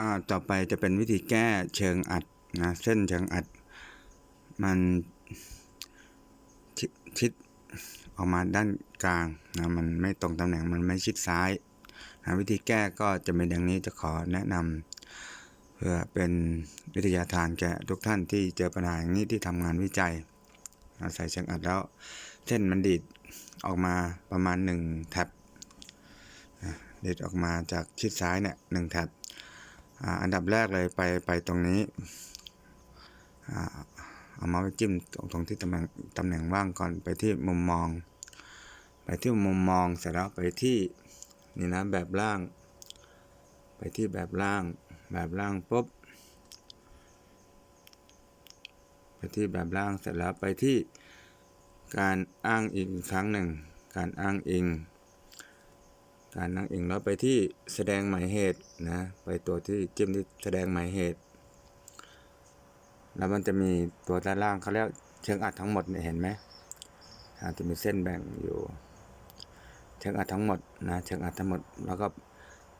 อ่าต่อไปจะเป็นวิธีแก้เชิงอัดนะเส้นเชิงอัด มันชิดออกมาด้านกลางนะมันไม่ตรงตำแหน่งมันไม่ชิดซ้ายนะวิธีแก้ก็จะเป็นอย่างนี้จะขอแนะนำเพื่อเป็นวิทยาทานแก่ทุกท่านที่เจอปัญหาอย่างนี้ที่ทำงานวิจัยนะใส่เชิงอัดแล้วเส้นมันดีดออกมาประมาณ 1 แท็บดีดออกมาจากชิดซ้ายเนี่ยหนึ่งแท็บ อันดับแรกเลยไปไปตรงนี้อ่าเอามาไปจิ้มตรงตรงที่ตำแหน่งตำแหน่งว่างก่อนไปที่มุมมอง ไปที่มุมมองเสร็จแล้วไปที่นี่นะแบบล่าง ไปที่แบบล่าง แบบล่างปุ๊บไปที่แบบล่างเสร็จแล้วไปที่การอ้างอิงอีกครั้งหนึ่ง การอ้างอิง การนั่งอิงแล้วไปที่แสดงหมายเหตุนะ ไปตัวที่จิ้มที่แสดงหมายเหตุ แล้วมันจะมีตัวด้านล่างเขาเรียกเชิงอัดทั้งหมดเนี่ยเห็นไหมอาจจะมีเส้นแบ่งอยู่เชิงอัดทั้งหมดนะเชิงอัดทั้งหมด แล้วก็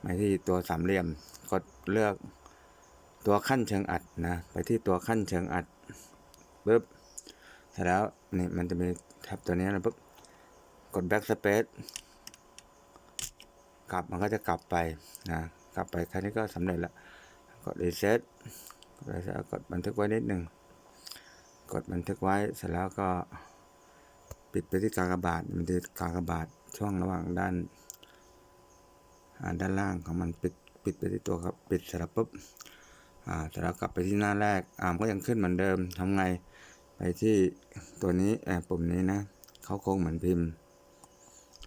ไปที่ตัวสามเหลี่ยมกดเลือกตัวขั้นเชิงอัดนะ ไปที่ตัวขั้นเชิงอัดปุ๊บเสร็จแล้วนี่มันจะมีแท็บตัวนี้นะปุ๊บกด backspace กลับมันก็จะกลับไปนะกลับไปแค่นี้ก็สำเร็จล้วกด reset กด reset กดบันทึกไว้นิดหนึ่งกดบันทึกไว้เสร็จแล้วก็ปิดไปที่กากบาทมันจะกากบาทช่วงระหว่างด้านด้านล่างของมันปิดปิดไปที่ตัวครับปิดเสร็จแล้วปุ๊บอ่าเสร็จแล้วกลับไปที่หน้าแรกอ่ามันก็ยังขึ้นเหมือนเดิมทำไงไปที่ตัวนี้เอ่อปุ่มนี้นะเขาโค้งเหมือนพิมพ์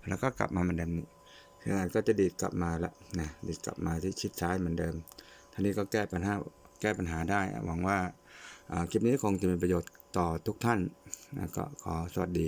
แล้วก็กลับมาเหมือนเดิมนี้ งานก็จะดีดกลับมาแล้วนะดีดกลับมาที่ชิดซ้ายเหมือนเดิมท่านี้ก็แก้ปัญหาแก้ปัญหาได้หวังว่าคลิปนี้คงจะเป็นประโยชน์ต่อทุกท่านนะก็ขอสวัสดี